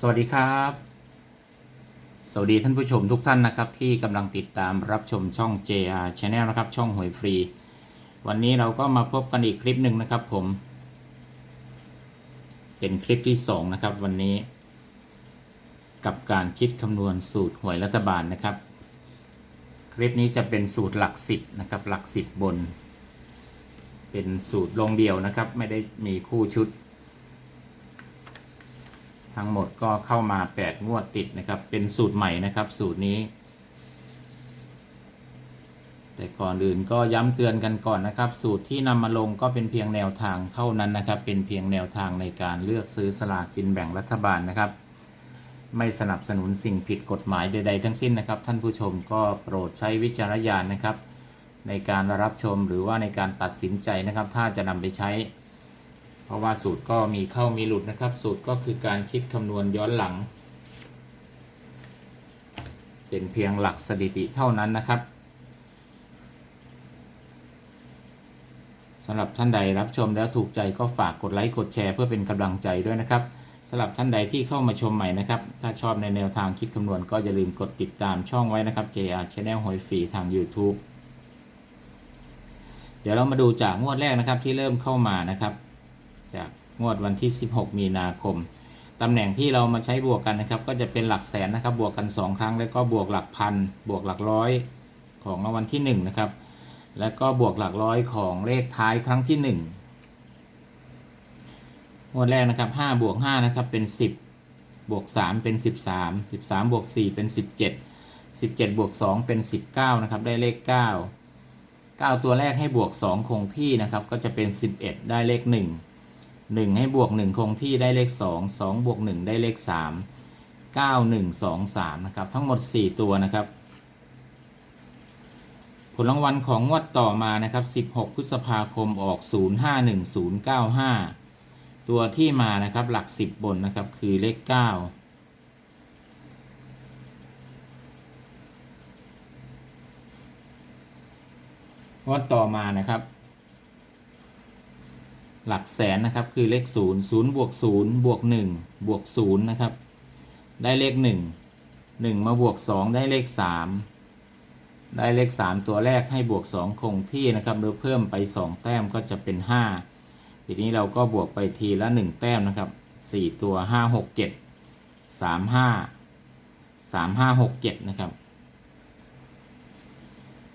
สวัสดีครับ สวัสดีท่านผู้ชมทุกท่านนะครับ ที่กำลังติดตามรับชมช่อง JR Channel นะครับ ช่องหวยฟรี วันนี้เราก็มาพบกันอีกคลิปหนึ่งนะครับผม เป็นคลิปที่ 2 นะครับ วันนี้ กับการคิดคำนวณสูตรหวยรัฐบาลนะครับ คลิปนี้จะเป็นสูตรหลักสิบนะครับ หลักสิบบน เป็นสูตรลงเดียวนะครับ ไม่ได้มีคู่ชุด ทั้งหมดก็เข้ามา 8 งวดติดนะครับ เป็นสูตรใหม่นะครับ สูตรนี้ แต่ก่อนอื่นก็ย้ำเตือนกันก่อนนะครับ สูตรที่นำมาลงก็เป็นเพียงแนวทางเท่านั้นนะครับ เป็นเพียงแนวทางในการเลือกซื้อสลากกินแบ่งรัฐบาลนะครับ ไม่สนับสนุนสิ่งผิดกฎหมายใดๆทั้งสิ้นนะครับ ท่านผู้ชมก็โปรดใช้วิจารณญาณนะครับ ในการรับชมหรือว่าในการตัดสินใจนะครับ ถ้าจะนำไปใช้ เพราะว่าสูตรก็มีเข้ามีหลุดนะครับ สูตรก็คือการคิดคำนวณย้อนหลัง เป็นเพียงหลักสถิติเท่านั้นนะครับสำหรับท่านใดรับชมแล้วถูกใจก็ฝากกดไลค์กดแชร์เพื่อเป็นกำลังใจด้วยนะครับสำหรับท่านใดที่เข้ามาชมใหม่นะครับ ถ้าชอบในแนวทางคิดคำนวณก็อย่าลืมกดติดตามช่องไว้นะครับ JR Channel หอยฟรีทาง YouTube เดี๋ยวเรามาดูจากงวดแรกนะครับที่เริ่มเข้ามานะครับ จากงวดวันที่ 16 มีนาคม ตำแหน่งที่เรามาใช้บวกกันนะครับ ก็จะเป็นหลักแสนนะครับ บวกกัน 2 ครั้ง แล้วก็บวกหลักพัน บวกหลักร้อยของรางวัลที่ 1 นะครับ แล้วก็บวกหลักร้อยของเลขท้ายครั้งที่1งวดแรกนะครับ5บวก5นะครับเป็น 10 บวก 3 เป็น 13 13 บวก 4 เป็น 17 17 บวก 2 เป็น 19 นะครับ ได้เลข 9 9 ตัวแรกให้บวก 2 คงที่นะครับ ก็จะเป็น 11 ได้เลข 1 1 ให้บวก 1 คงที่ได้เลข 2 2 บวก 1 ได้เลข 3 9 1 2 3 นะครับ ทั้งหมด 4 ตัวนะครับ ผลรางวัลของงวดต่อมานะครับ 16 พฤษภาคมออก 051095 ตัวที่มานะครับหลัก 10 บนนะครับคือเลข 9 งวดต่อมานะครับ หลักแสนนะครับคือเลขศูนย์ศูนย์บวกศูนย์บวกหนึ่งบวกศูนย์นะครับได้เลขหนึ่งหนึ่งมาบวกสองได้เลขสามได้เลขสามตัวแรกให้บวกสองคงที่นะครับโดยเพิ่มไปสองแต้มก็จะเป็นห้าทีนี้เราก็บวกไปทีละหนึ่งแต้มนะครับสี่ตัวห้าหกเจ็ดสามห้าสามห้าหกเจ็ดนะครับ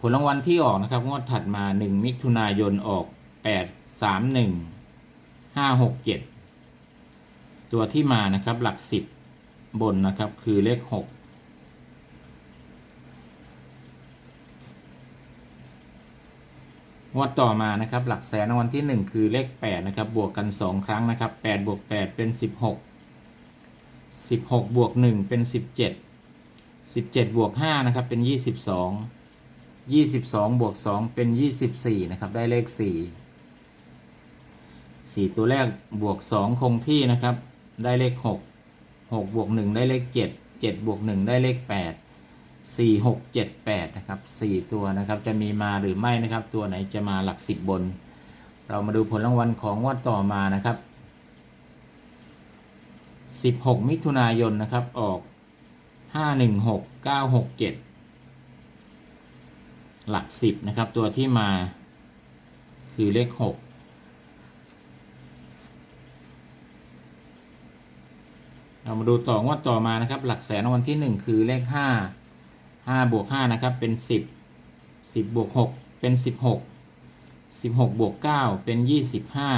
ผลรางวัลที่ออกนะครับงวดถัดมา 1 มิถุนายนออก 8 3 1 5 6 7ตัวที่มานะครับหลัก10บนนะครับคือเลข6งวดต่อมานะครับหลักแสนวัลที่ 1 คือเลข8นะครับบวกกัน 2 ครั้งนะครับ8บวก8เป็น 16 16 บวก 1 เป็น 17 17 บวก5นะครับเป็น 22 22 บวก 2 เป็น 24นะครับได้เลข 4 4 ตัวแรกบวก 2 คงที่นะครับ ได้เลข 6 6 บวก 1 ได้เลข 7 7 บวก 1 ได้เลข 8 4 6 7 8 นะครับ 4 ตัวนะครับจะมีมาหรือไม่นะครับ ตัวไหนจะมาหลัก 10 บน เรามาดูผลรางวัลของวัดต่อมานะครับ 16 มิถุนายนนะครับออก 516 967 หลัก 10 นะครับ ตัวที่มาคือเลข 6 เรามาดูต่องวดต่อมานะครับ หลักแสนวัลที่หนึ่งคือเลขห้าห้าบวกห้านะครับเป็นสิบสิบบวกหกเป็นสิบหกสิบหกบวกเก้าเป็นยี่สิบห้า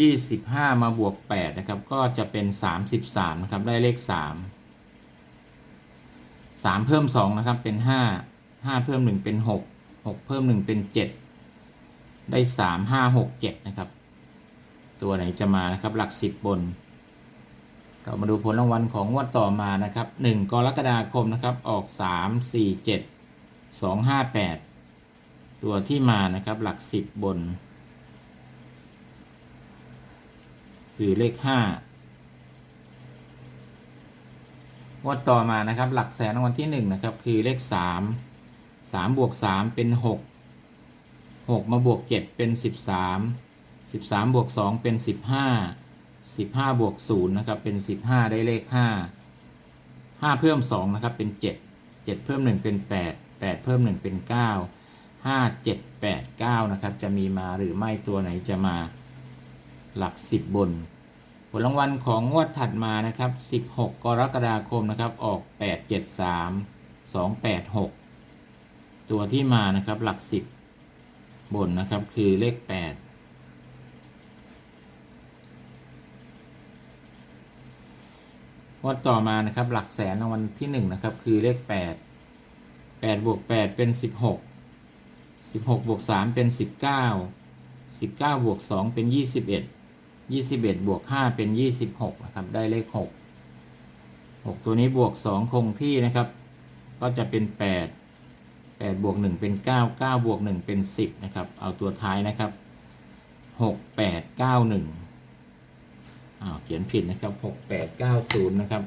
ยี่สิบห้ามาบวกแปดนะครับก็จะเป็นสามสิบสามนะครับได้เลขสามสามเพิ่มสองนะครับเป็นห้าห้าเพิ่มหนึ่งเป็นหกหกเพิ่มหนึ่งเป็นเจ็ดได้สามห้าหกเจ็ดนะครับ ตัวไหนจะมานะครับหลักสิบบน เรามาดูผลรางวัลของงวดต่อมานะครับหนึ่งกรกฎาคมนะครับออกสามสี่เจ็ดสองห้าแปดตัวที่มานะครับหลักสิบบน คือเลขห้างวดต่อมานะครับหลักแสนรางวัลที่หนึ่งนะครับคือเลขสามสามบวกสามเป็นหกหกมาบวกเจ็ดเป็นสิ บสามสิบสามบวกสองเป็นสิบห้าสิบห้าบวกศูนย์นะครับเป็นสิบห้าได้เลขห้าห้าเพิ่มสองนะครับเป็นเจ็ดเจ็ดเพิ่มหนึ่งเป็นแปดแปดเพิ่มหนึ่งเป็นเก้าห้าเจ็ดแปดเก้านะครับจะมีมาหรือไม่ตัวไหนจะมาหลักสิบบน ผลรางวัลของงวดถัดมานะครับ 16 กรกฎาคมนะครับออก 873 286 ตัวที่มานะครับหลัก 10 บนนะครับคือเลข 8 งวดต่อมานะครับหลักแสนรางวัลที่1นะครับคือเลข 8 8บวก8เป็น 16 16บวก3เป็น 19 19บวก2เป็น 21 21บวก5เป็น 26นะครับได้เลข 6 6 ตัวนี้บวก 2 คงที่นะครับ ก็จะเป็น 8 8บวก1เป็น 9 9บวก1เป็น 10นะครับเอาตัวท้ายนะครับ 6 8 9 1 อ้าวเขียนผิดนะครับ6 8 9 0นะครับ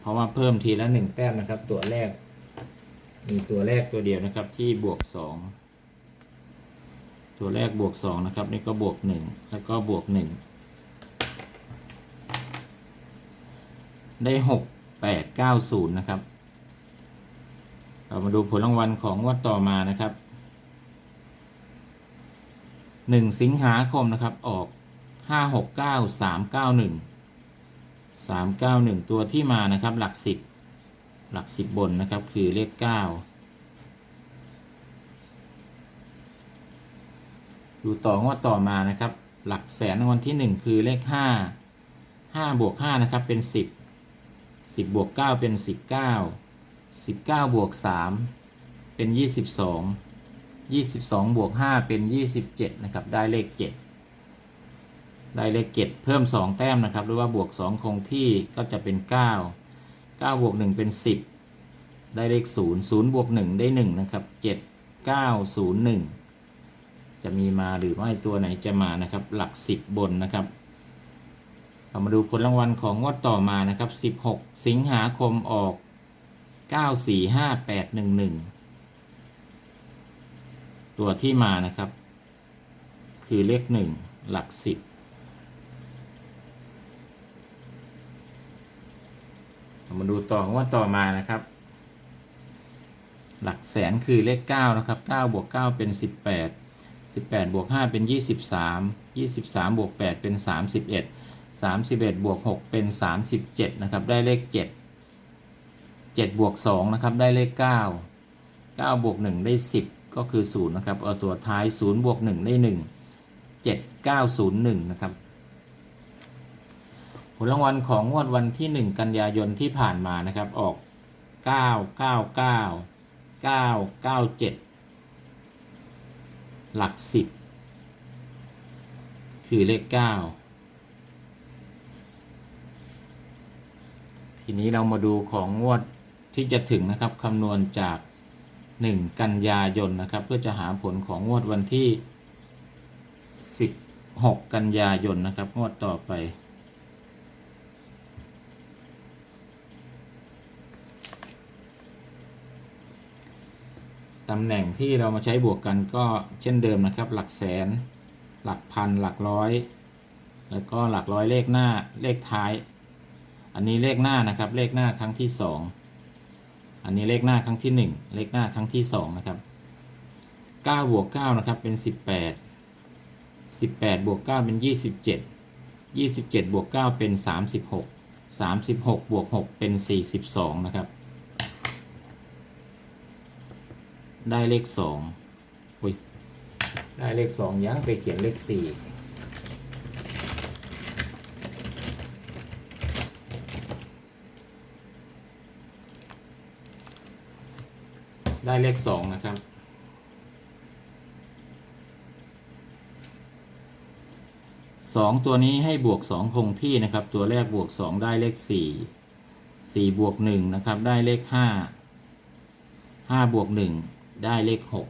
เพราะว่าเพิ่มทีละหนึ่งแต้มนะครับ ตัวแรกมีตัวแรกตัวเดียวนะครับที่บวกสองตัวแรกบวกสองนะครับ นี่ก็บวกหนึ่งแล้วก็บวกหนึ่งได้หกแปดเก้าศูนย์นะครับ เรามาดูผลรางวัลของงวดต่อมานะครับหนึ่งสิงหาคมนะครับออกห้าหกเก้าสามเก้าหนึ่งสามเก้าหนึ่งตัวที่มานะครับหลักสิบหลักสิบบนนะครับคือเลขเก้าดูต่องวดต่อมานะครับ หลักแสนรางวัลที่หนึ่งคือเลขห้าห้าบวกห้านะครับเป็นสิบสิบบวกเก้าเป็นสิ บเก้าสิบเก้าบวกสามเป็นยี่สิบสองยี่สิบสองบวกห้าเป็นยี่สิบเจ็ดนะครับ ได้เลขเจ็ดได้เลขเจ็ดเพิ่มสองแต้มนะครับ หรือว่าบวกสองคงที่ก็จะเป็นเก้า9บวก 1 เป็น 10 ได้เลข 0 0 บวก 1 ได้ 1 นะครับ 7 9 0 1 จะมีมาหรือไม่ตัวไหนจะมานะครับ หลัก 10 บนนะครับเรามาดูผลรางวัลของงวดต่อมานะครับ 16 สิงหาคมออก 945811 ตัวที่มานะครับ คือเลข 1 หลัก 10มาดูต่องวดต่อมานะครับ หลักแสนคือเลข 9 นะครับ 9 บวก 9 เป็น 18 18 บวก 5 เป็น 23 23 บวก 8 เป็น 31 31 บวก 6 เป็น 37 นะครับ ได้เลข 7 7บวก2นะครับได้เลข 9 9บวก1ได้ 10 ก็คือ 0 นะครับ เอาตัวท้าย 0 บวก 1 ได้ 1 7 9 0 1 นะครับ ผลรางวัลของงวดวันที่ 1 กันยายนที่ผ่านมานะครับ ออก 9 9 9 9 9 7 หลัก 10 คือเลข 9ทีนี้เรามาดูของงวด ที่จะถึงนะครับคำนวณจาก 1 กันยายนนะครับ เพื่อจะหาผลของงวดวันที่ 16 กันยายนนะครับ งวดต่อไป ตำแหน่งที่เรามาใช้บวกกันก็เช่นเดิมนะครับ หลักแสน หลักพัน หลักร้อย แล้วก็หลักร้อยเลขหน้าเลขท้าย อันนี้เลขหน้านะครับเลขหน้าครั้งที่ส อันนี้เลขหน้าครั้งที่หนึ่งเลขหน้าครั้งที่สองนะครับเก้าบวกเก้านะครับเป็นสิบแปดสิบแปดบวกเก้าเป็นยี่สิบเจ็ดยี่สิบเจ็ดบวกเก้าเป็นสามสิบหกสามสิบหกบวกหกเป็นสี่สิบสองนะครับ ได้เลขสองอุ้ยได้เลขสองยังไปเขียนเลขสี่ ได้เลขสองนะครับ สองตัวนี้ให้บวกสองคงที่นะครับ ตัวแรกบวกสองได้เลขสี่สี่บวกหนึ่งนะครับ ได้เลขห้าห้าบวกหนึ่งได้เลขหก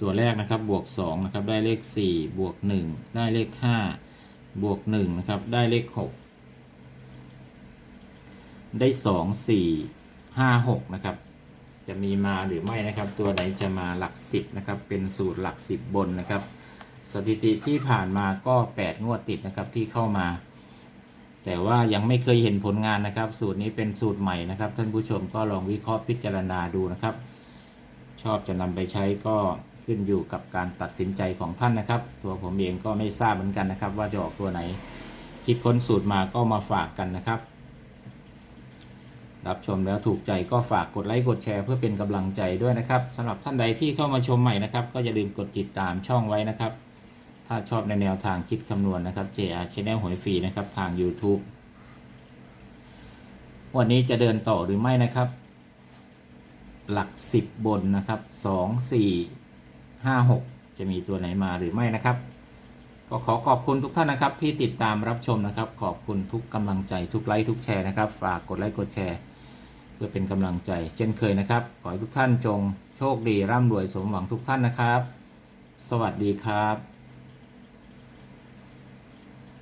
ตัวแรกนะครับบวกสองนะครับได้เลขสี่บวกหนึ่งได้เลขห้าบวกหนึ่งนะครับได้เลขหก ได้สองสี่ห้าหกนะครับ จะมีมาหรือไม่นะครับ ตัวไหนจะมาหลักสิบนะครับ เป็นสูตรหลักสิบบนนะครับ สถิติที่ผ่านมาก็8งวดติดนะครับที่เข้ามา แต่ว่ายังไม่เคยเห็นผลงานนะครับ สูตรนี้เป็นสูตรใหม่นะครับ ท่านผู้ชมก็ลองวิเคราะห์พิจารณาดูนะครับ ชอบจะนำไปใช้ก็ขึ้นอยู่กับการตัดสินใจของท่านนะครับ ตัวผมเองก็ไม่ทราบเหมือนกันนะครับ ว่าจะออกตัวไหน คิดค้นสูตรมาก็มาฝากกันนะครับ รับชมแล้วถูกใจก็ฝากกดไลค์กดแชร์เพื่อเป็นกำลังใจด้วยนะครับสำหรับท่านใดที่เข้ามาชมใหม่นะครับ ก็อย่าลืมกดติดตามช่องไว้นะครับ ถ้าชอบในแนวทางคิดคำนวณนะครับ JR Channel หวยฟรีนะครับทาง YouTube วันนี้จะเดินต่อหรือไม่นะครับ หลัก 10 บนนะครับ 2 4 5 6 จะมีตัวไหนมาหรือไม่นะครับ ก็ขอขอบคุณทุกท่านนะครับที่ติดตามรับชมนะครับ ขอบคุณทุกกำลังใจทุกไลค์ทุกแชร์นะครับ ฝากกดไลค์กดแชร์ พื่อเป็นกำลังใจเช่นเคยนะครับ ขอให้ทุกท่านจงโชคดีร่ำรวยสมหวังทุกท่านนะครับ สวัสดีครับ